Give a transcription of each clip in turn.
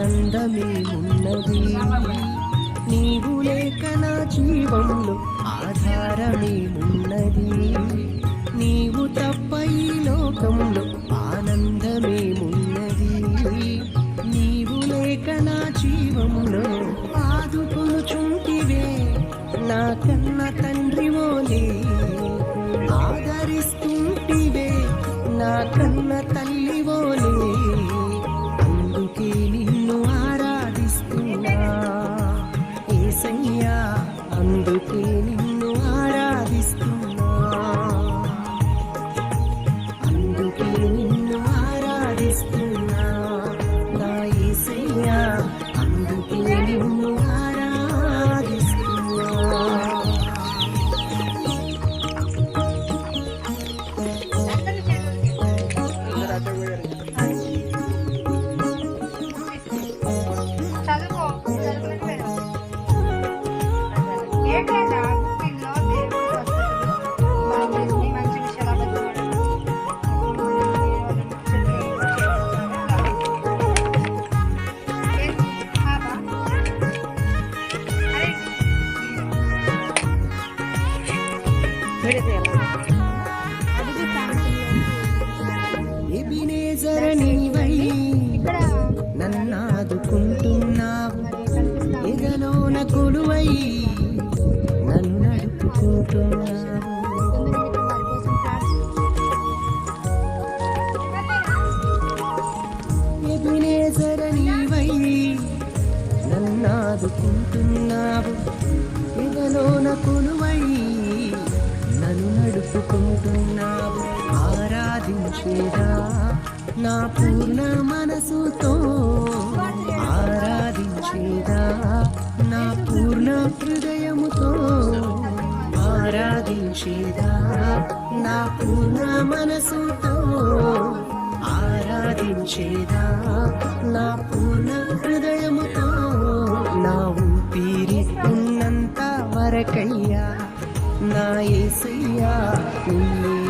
లోకంలో ఆనందమే ఉన్నది. నీవు లేక నా జీవంలో ఆధారమే ఉన్నది. నీవు తప్ప ఈ లోకంలో నీవై నన్నాదుకుంటున్నావు. ఎగలోన కొలువై నన్ను నడుపుకుంటున్నావు. ఎబినేజర నీవై నన్నాదుకుంటున్నావు. ఎగలోన కొలువై నన్ను నడుపుకుంటున్నావు. ఆరాధించేదా. నా పూర్ణ మనసుతో ఆరాధించేదా? నా పూర్ణ హృదయముతో ఆరాధించేదా? నా పూర్ణ మనసుతో ఆరాధించేదా? నా పూర్ణ హృదయముతో నా ఊపిరి ఉన్నంత వరకయ్యా. నా ఏసయ్యా నిన్నే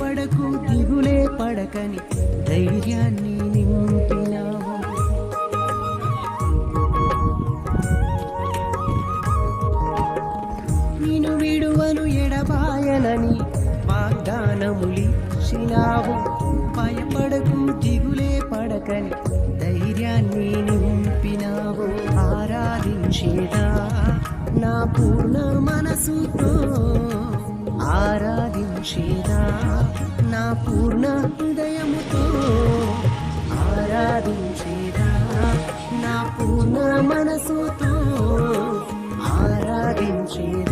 పడకు దిగులే పడకని ధైర్యాన్ని నింపినావు. నేను విడువను ఎడబాయనని వాగ్దానములిచ్చినావు. భయపడకు దిగులే పడకని ధైర్యాన్ని నింపినావు. ఆరాధించేదా నా పూర్ణ మనసుతో? ఆరాధించేదా నా పూర్ణ హృదయముతో? ఆరాధించేదా నా పూర్ణ మనసుతో? ఆరాధించేదా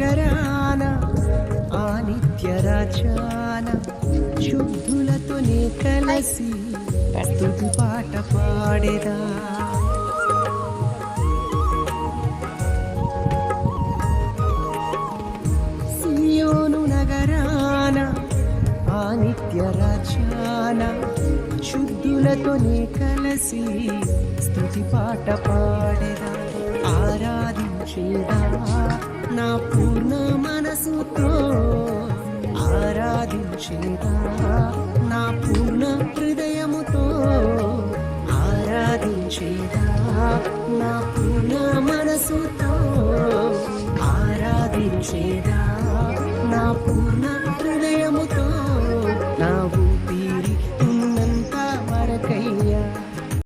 నగరాన ఆ నిత్య రాజాన శుద్ధులతోనే కలసి తుది పాట పాడేదా. సియోను నగరాన ఆ నిత్య రాజాన శుద్ధులతోనే కలసి స్తుతి పాట పాడేదా. ఆరాధించేదా? నా పూర్ణ మనసుతో ఆరాధించేదా? నా పూర్ణ హృదయముతో ఆరాధించేదా? నా పూర్ణ మనసుతో ఆరాధించేదా? నా పూర్ణ